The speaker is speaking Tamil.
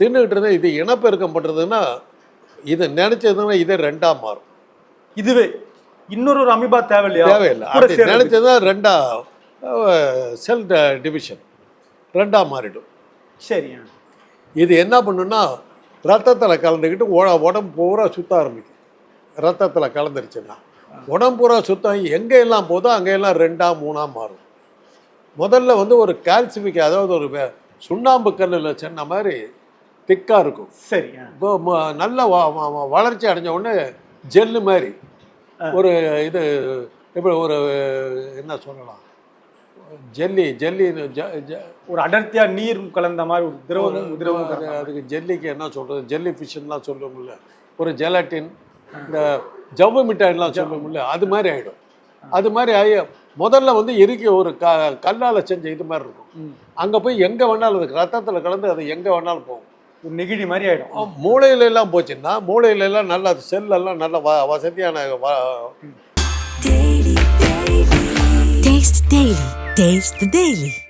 தின்னுக்கிட்டு இருந்தால் இது இனப்பெருக்கம் பண்ணுறதுன்னா இது நினச்சதுன்னா இதே ரெண்டாக மாறும். இதுவே இன்னொரு ஒரு அமீபா தேவையில்லையா? தேவையில்லை. அப்படி. நினச்சதுன்னா ரெண்டா செல் டிவிஷன் ரெண்டாக மாறிடும். சரி. இது என்ன பண்ணுன்னா ரத்தத்தில் கலந்துக்கிட்டு உட- உடம்பு பூரா சுத்த ஆரம்பிக்கும். ரத்தத்தில் கலந்துருச்சுன்னா. உடம்பு பூரா சுத்தம் எங்கே எல்லாம் போதோ அங்கெல்லாம் ரெண்டாக மூணாக மாறும். முதல்ல வந்து ஒரு கால்சிஃபிக் அதாவது ஒரு சுண்ணாம்பு கல்லில் சொன்ன மாதிரி திக்காக இருக்கும். சரி. இப்போ நல்ல வளர்ச்சி அடைஞ்ச உடனே ஜெல்லு மாதிரி. ஒரு இது எப்படி ஒரு என்ன சொல்லலாம்? ஜெல்லி ஜெல்லி ஜ- ஜ- ஒரு அடர்த்தியா நீர் கலந்த மாதிரி ஒரு அது- கலந்த மாதிரி. அதுக்கு ஜெல்லிக்கு என்ன சொல்றது? ஜெல்லி ஃபிஷ்லாம் சொல்லுவோம்ல. ஒரு ஜெலட்டின் இந்த ஜவ்வு மிட்டாய்லாம் சொல்லுவோம்ல. அது மாதிரி ஆயிடும். அது மாதிரி ஆகி முதல்ல வந்து இறுக்கி ஒரு க கல்லால் செஞ்ச இது மாதிரி இருக்கும். அங்கே போய் எங்கே வேணாலும் அதுக்கு ரத்தத்தில் கலந்து அது எங்கே வேணாலும் போகும். ஒரு நெகிழி மாதிரி ஆயிடும் மூளையில எல்லாம் போச்சுன்னா மூளையில எல்லாம் நல்ல செல்லெல்லாம் நல்ல வ வசதியான Daily. Taste the Daily.